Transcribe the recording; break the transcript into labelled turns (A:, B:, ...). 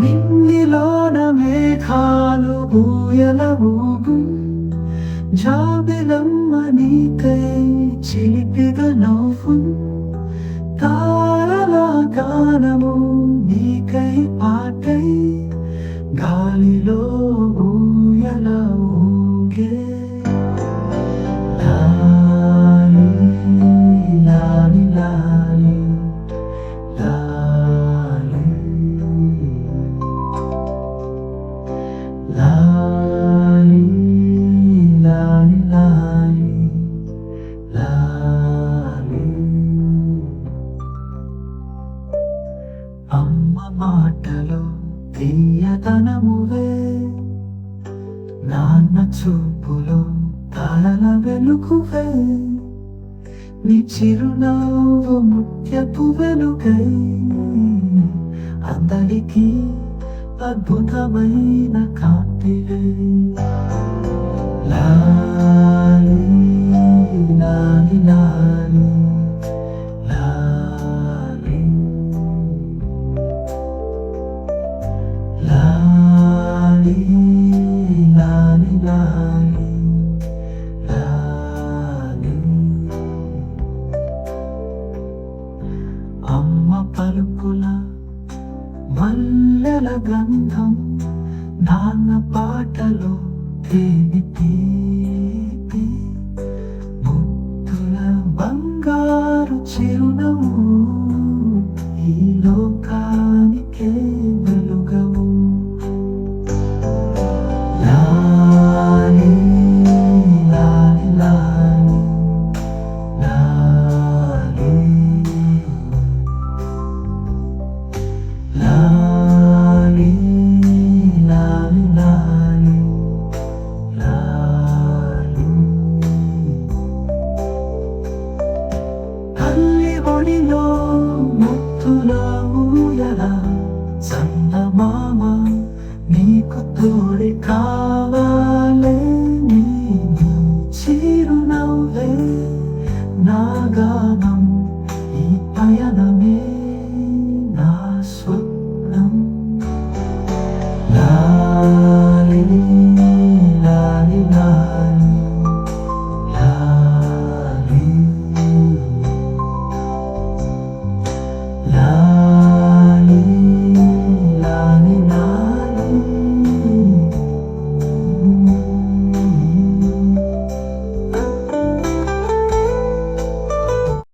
A: నిన్నిలోన మేఘాలు ఊయల ఊగు జాబిలమ్మ నీకై చిలిపిగా నవ్వు. తారల గానము నీకై పాటై గాలిలో ఊయల ఊగే. తీయతనమువే నాన్న చూపులో తలల వెలుగువే. నీ చిరునవ్వు ముత్యపు వెలుగై. అందరికీ అద్భుతమైన కాంతివే. అమ్మ పలుకుల మల్లెల గంధం నాన్న పాటలో తేని తీపి ముద్దుల బంగారు చిరునవ్వు